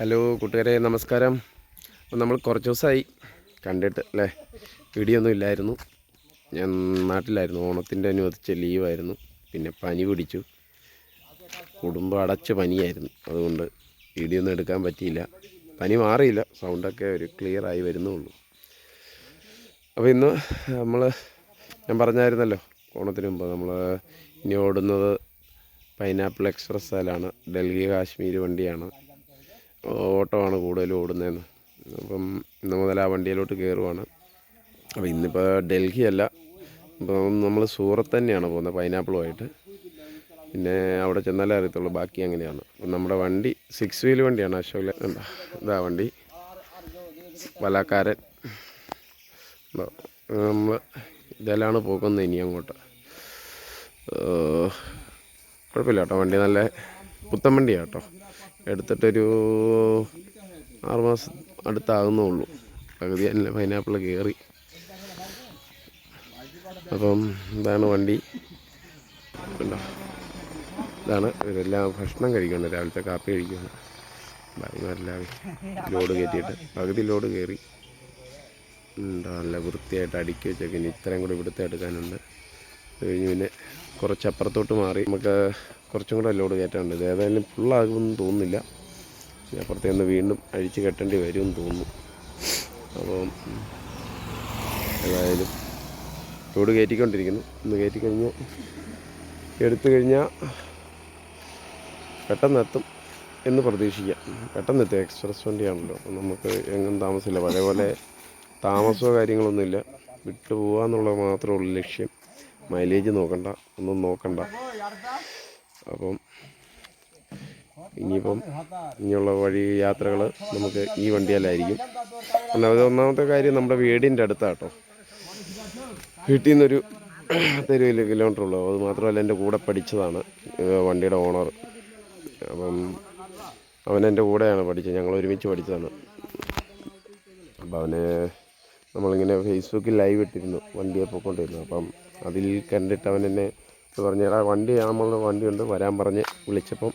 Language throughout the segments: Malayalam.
ഹലോ കൂട്ടുകാരെ നമസ്കാരം. അപ്പം നമ്മൾ കുറച്ച് ദിവസമായി കണ്ടിട്ട് അല്ലേ? വീഡിയോ ഒന്നും ഇല്ലായിരുന്നു. ഞാൻ നാട്ടിലായിരുന്നു. ഓണത്തിന്റെ അനുവദിച്ച ലീവായിരുന്നു പിന്നെ പനി പിടിച്ചു. കുടുംബം അടച്ച പനിയായിരുന്നു. അതുകൊണ്ട് വീഡിയോ ഒന്നും എടുക്കാൻ പറ്റിയില്ല. പനി മാറിയില്ല. സൗണ്ടൊക്കെ ഒരു ക്ലിയർ ആയി വരുന്നുള്ളൂ. അപ്പോൾ ഇന്ന് നമ്മൾ ഞാൻ പറഞ്ഞായിരുന്നല്ലോ ഓണത്തിന് മുമ്പ് നമ്മൾ ഇനി ഓടുന്നത് പൈനാപ്പിൾ എക്സ്പ്രസ്സിലാണ് ഡൽഹി കാശ്മീർ വണ്ടിയാണ്. ഓട്ടമാണ് കൂടുതലും ഓടുന്നതെന്ന്. അപ്പം ഇന്ന് മുതൽ ആ വണ്ടിയിലോട്ട് കയറുവാണ്. അപ്പോൾ ഇന്നിപ്പോൾ ഡൽഹി അല്ല. ഇപ്പം നമ്മൾ സൂറത്ത് തന്നെയാണ് പോകുന്നത് പൈനാപ്പിളുമായിട്ട്. പിന്നെ അവിടെ ചെന്നാലേ അറിയത്തുള്ളൂ ബാക്കി അങ്ങനെയാണ്. നമ്മുടെ വണ്ടി സിക്സ് വീൽ വണ്ടിയാണ് അശോക് ഇതാ വണ്ടി. വലാക്കാരൻ. നമ്മൾ ഇതിലാണ് പോകുന്നത് ഇനി അങ്ങോട്ട്. കുഴപ്പമില്ല കേട്ടോ വണ്ടി നല്ല പുത്തൻ വണ്ടിയാണ് കേട്ടോ. എടുത്തിട്ടൊരു ആറ് മാസം അടുത്താകുന്നേ ഉള്ളൂ പകുതി തന്നെ പൈനാപ്പിൾ കയറി അപ്പം ഇതാണ് വണ്ടി. ഉണ്ടോ ഇതാണ് ഇവരെല്ലാം ഭക്ഷണം കഴിക്കണം രാവിലത്തെ കാപ്പി കഴിക്കണം ഭാര്യമാരെല്ലാം ലോഡ് കയറ്റിയിട്ട് പകുതി ലോഡ് കയറി. ഉണ്ടോ? നല്ല വൃത്തിയായിട്ട് അടുക്കി വെച്ചേക്കും ഇനി ഇത്രയും കൂടി ഇവിടുത്തെ എടുക്കാനുണ്ട്. കഴിഞ്ഞ് പിന്നെ കുറച്ച് അപ്പുറത്തോട്ട് മാറി. നമുക്ക് കുറച്ചും കൂടെ ലോഡ് കയറ്റാനുണ്ട്. ഇത് ഏതായാലും ഫുള്ളാകുമെന്ന് തോന്നുന്നില്ല. അപ്പുറത്തേ നിന്ന് വീണ്ടും അഴിച്ച് കെട്ടേണ്ടി വരുമെന്ന് തോന്നുന്നു. അപ്പം ഏതായാലും ലോഡ് കയറ്റിക്കൊണ്ടിരിക്കുന്നു. ഒന്ന് കയറ്റിക്കഴിഞ്ഞ് എടുത്തു കഴിഞ്ഞാൽ പെട്ടെന്ന് എത്തും എന്ന് പ്രതീക്ഷിക്കാം. പെട്ടെന്ന് എത്തും. എക്സ്പ്രസ് വണ്ടിയാണല്ലോ. നമുക്ക് എങ്ങും താമസമില്ല. പഴയപോലെ താമസമോ കാര്യങ്ങളൊന്നുമില്ല. വിട്ടു പോകാന്നുള്ളത് മാത്രമേ ഉള്ളൂ ലക്ഷ്യം. മൈലേജ് നോക്കണ്ട. ഒന്നും നോക്കണ്ട. അപ്പം ഇനിയിപ്പം ഇനിയുള്ള വഴി യാത്രകൾ നമുക്ക് ഈ വണ്ടിയിലായിരിക്കും. ഒന്നാമത് ഒന്നാമത്തെ കാര്യം നമ്മുടെ വീടിന്റെ അടുത്താട്ടോ. വീട്ടിൽ നിന്നൊരു തെരുവിൽ കിലോമീറ്റർ ഉള്ളൂ. അത് മാത്രമല്ല എന്റെ കൂടെ പഠിച്ചതാണ് വണ്ടിയുടെ ഓണർ. അപ്പം അവൻ എന്റെ കൂടെയാണ് പഠിച്ചത്. ഞങ്ങൾ ഒരുമിച്ച് പഠിച്ചതാണ്. അപ്പം അവന് നമ്മളിങ്ങനെ ഫേസ്ബുക്കിൽ ലൈവ് ഇട്ടിരുന്നു വണ്ടിയെ പോയിക്കൊണ്ടിരുന്നു. അപ്പം അതിൽ കണ്ടിട്ട് അവൻ എന്നെ പറഞ്ഞു ആ വണ്ടി നമ്മളുടെ വണ്ടിയുണ്ട് വരാൻ പറഞ്ഞ് വിളിച്ചപ്പം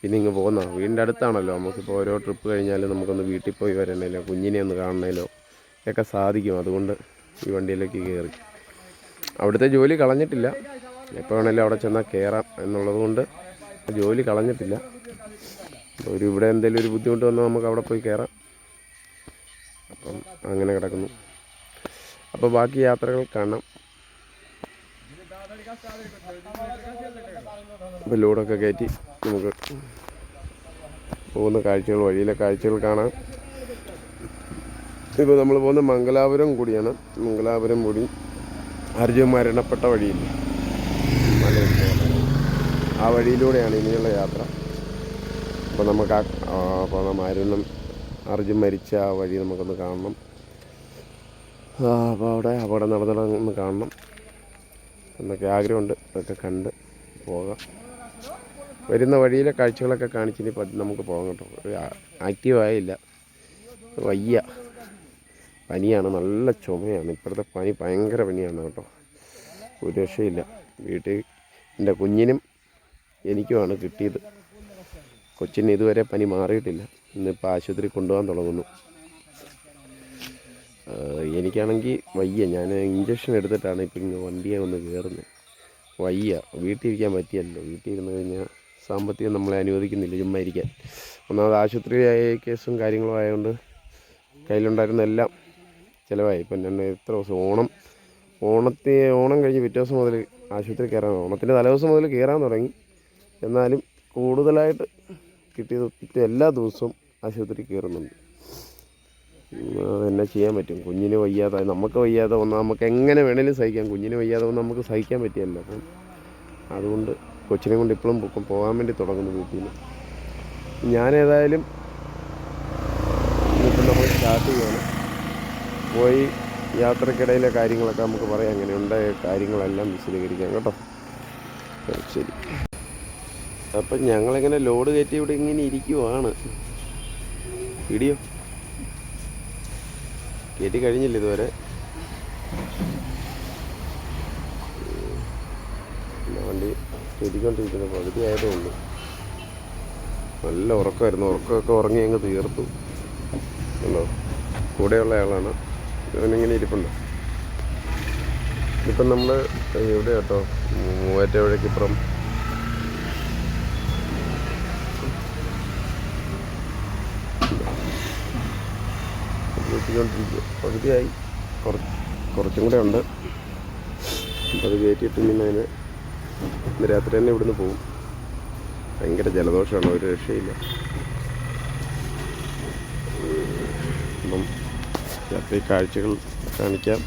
പിന്നെ ഇങ്ങ് പോകുന്ന വീടിന്റെ അടുത്താണല്ലോ നമുക്കിപ്പോൾ ഓരോ ട്രിപ്പ് കഴിഞ്ഞാലും നമുക്കൊന്ന് വീട്ടിൽ പോയി വരണേലോ കുഞ്ഞിനെ ഒന്ന് കാണണേലോ ഒക്കെ സാധിക്കും. അതുകൊണ്ട് ഈ വണ്ടിയിലേക്ക് കയറി. അവിടുത്തെ ജോലി കളഞ്ഞിട്ടില്ല. എപ്പോൾ വേണേലും അവിടെ ചെന്നാൽ കയറാം എന്നുള്ളത് കൊണ്ട് ജോലി കളഞ്ഞിട്ടില്ല. ഒരു ഇവിടെ എന്തെങ്കിലും ഒരു ബുദ്ധിമുട്ട് വന്നാൽ നമുക്ക് അവിടെ പോയി കയറാം അപ്പം അങ്ങനെ കിടക്കുന്നു. അപ്പോൾ ബാക്കി യാത്രകൾ കാണാം. അപ്പോൾ കയറ്റി നമുക്ക് പോകുന്ന കാഴ്ചകൾ വഴിയിലെ കാഴ്ചകൾ കാണാം. ഇപ്പോൾ നമ്മൾ പോകുന്ന മംഗലാപുരം കൂടിയാണ്. മംഗലാപുരം കൂടി അർജുൻ മരണപ്പെട്ട വഴിയിൽ. ആ വഴിയിലൂടെയാണ് ഇനിയുള്ള യാത്ര. അപ്പോൾ നമുക്ക് ആ ആ, അപ്പോൾ മരണം അർജുൻ മരിച്ച ആ വഴി നമുക്കൊന്ന് കാണണം. അപ്പോൾ അവിടെ അവിടെ നടന്നിടന്ന് കാണണം. എന്നൊക്കെ ആഗ്രഹമുണ്ട്. അതൊക്കെ കണ്ട് പോകാം. വരുന്ന വഴിയിലെ കാഴ്ചകളൊക്കെ കാണിച്ചിനി നമുക്ക് പോകാം കേട്ടോ. ആക്റ്റീവായില്ല. വയ്യ. പനിയാണ് നല്ല ചുമയാണ്. ഇപ്പോഴത്തെ പനി ഭയങ്കര പനിയാണ് കേട്ടോ. ഒരു രക്ഷയില്ല. വീട്ടിൽ എന്റെ കുഞ്ഞിനും എനിക്കുമാണ് കിട്ടിയത്. കൊച്ചിന് ഇതുവരെ പനി മാറിയിട്ടില്ല. ഇന്നിപ്പോൾ ആശുപത്രി കൊണ്ടുപോകാൻ തുടങ്ങുന്നു. എനിക്കാണെങ്കിൽ വയ്യ. ഞാൻ ഇഞ്ചക്ഷൻ എടുത്തിട്ടാണ് ഇപ്പം ഇങ്ങനെ വണ്ടിയെ ഒന്ന് കയറുന്നത് വയ്യ. വീട്ടിലിരിക്കാൻ പറ്റിയല്ലോ. വീട്ടിൽ ഇരുന്ന് കഴിഞ്ഞാൽ സാമ്പത്തികം നമ്മളെ അനുവദിക്കുന്നില്ല ചുമ്മാ ഇരിക്കാൻ ഒന്നാമത് ആശുപത്രി കേസും കാര്യങ്ങളും ആയതുകൊണ്ട് കയ്യിലുണ്ടായിരുന്ന എല്ലാം ചിലവായി. ഇപ്പം ഞാൻ എത്ര ദിവസം ഓണം ഓണത്തി ഓണം കഴിഞ്ഞ് പിറ്റേ ദിവസം മുതൽ ആശുപത്രി കയറാൻ ഓണത്തിന്റെ തലേദിവസം മുതൽ കയറാൻ തുടങ്ങി. എന്നാലും കൂടുതലായിട്ട് കിട്ടിയത് എല്ലാ ദിവസവും ആശുപത്രി കയറുന്നുണ്ട് അതെന്നെ ചെയ്യാൻ പറ്റും. കുഞ്ഞിന് വയ്യാതെ നമുക്ക് വയ്യാതെ വന്നാൽ നമുക്ക് എങ്ങനെ വേണേലും സഹിക്കാം. കുഞ്ഞിന് വയ്യാതെ വന്നാൽ നമുക്ക് സഹിക്കാൻ പറ്റിയല്ലോ അപ്പം അതുകൊണ്ട് കൊച്ചിനെ കൊണ്ട് ഇപ്പോഴും പോകാൻ വേണ്ടി തുടങ്ങുന്നു വീട്ടിൽ നിന്ന് ഞാനേതായാലും ഇന്നിപ്പം നമ്മൾ സ്റ്റാർട്ട് ചെയ്യണം. പോയി യാത്രക്കിടയിലെ കാര്യങ്ങളൊക്കെ നമുക്ക് പറയാം. അങ്ങനെയുണ്ട് കാര്യങ്ങളെല്ലാം വിശദീകരിക്കാം കേട്ടോ. ശരി. അപ്പം ഞങ്ങളിങ്ങനെ ലോഡ് കയറ്റി ഇവിടെ ഇങ്ങനെ ഇരിക്കുവാണ്. വീഡിയോ കയറ്റി കഴിഞ്ഞില്ല ഇതുവരെ. വണ്ടി കയറ്റിക്കൊണ്ടിരിക്കുന്ന പകുതി ആയതേ ഉള്ളൂ. നല്ല ഉറക്കമായിരുന്നു. ഉറക്കമൊക്കെ ഉറങ്ങി അങ്ങ് തീർത്തു. ഉണ്ടോ കൂടെയുള്ള ആളാണ്. ഇവനിങ്ങനെ ഇരിപ്പുണ്ട്. ഇപ്പം നമ്മൾ എവിടെയാട്ടോ കേട്ടോ മൂവാറ്റുപുഴയ്ക്കിപ്പുറം എത്തിക്കൊണ്ടിരിക്കുക പകുതിയായി. കുറച്ച് കുറച്ചും കൂടെ ഉണ്ട്. അത് കയറ്റിയിട്ട് ഇനി അതിന് ഇന്ന് രാത്രി തന്നെ ഇവിടുന്ന് പോകും ഭയങ്കര ജലദോഷമാണ് ഒരു രക്ഷയില്ല. അപ്പം രാത്രി കാഴ്ചകൾ കാണിക്കാം.